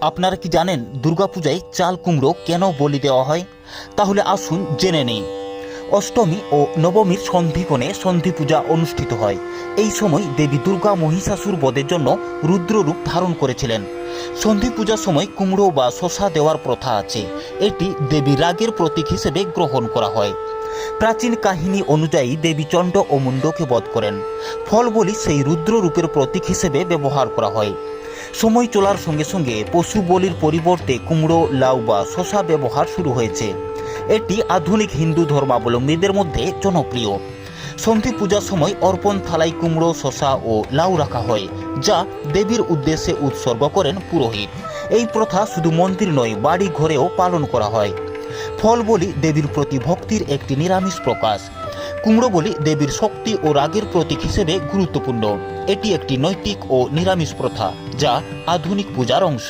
আপনারা কি জানেন দুর্গাপূজায় চাল কুমড়ো কেন বলি দেওয়া হয়? তাহলে আসুন জেনে নেই। অষ্টমী ও নবমীর সন্ধিকোণে সন্ধি পূজা অনুষ্ঠিত হয়। এই সময় দেবী দুর্গা মহিষাসুর বধের জন্য রুদ্ররূপ ধারণ করেছিলেন। সন্ধি পূজার সময় কুমড়ো বা শশা দেওয়ার প্রথা আছে। এটি দেবী রাগের প্রতীক হিসেবে গ্রহণ করা হয়। প্রাচীন কাহিনী অনুযায়ী দেবী চণ্ড ও মুন্ডকে বধ করেন। ফল বলি সেই রুদ্ররূপের প্রতীক হিসেবে ব্যবহার করা হয়। সময় চলার সঙ্গে সঙ্গে পশু বলির পরিবর্তে কুমড়ো, লাউ বা শশা ব্যবহার শুরু হয়েছে। এটি আধুনিক হিন্দু ধর্মাবলম্বীদের মধ্যে জনপ্রিয়। সন্ধি পূজার সময় অর্পণ থালায় কুমড়ো, শশা ও লাউ রাখা হয়, যা দেবীর উদ্দেশ্যে উৎসর্গ করেন পুরোহিত। এই প্রথা শুধু মন্দির নয়, বাড়ি ঘরেও পালন করা হয়। ফল বলি দেবীর প্রতি ভক্তির একটি নিরামিষ প্রকাশ। কুমড়ো বলি দেবীর শক্তি ও রাগের প্রতীক হিসেবে গুরুত্বপূর্ণ। এটি একটি নৈতিক ও নিরামিষ প্রথা, যা আধুনিক পূজার অংশ।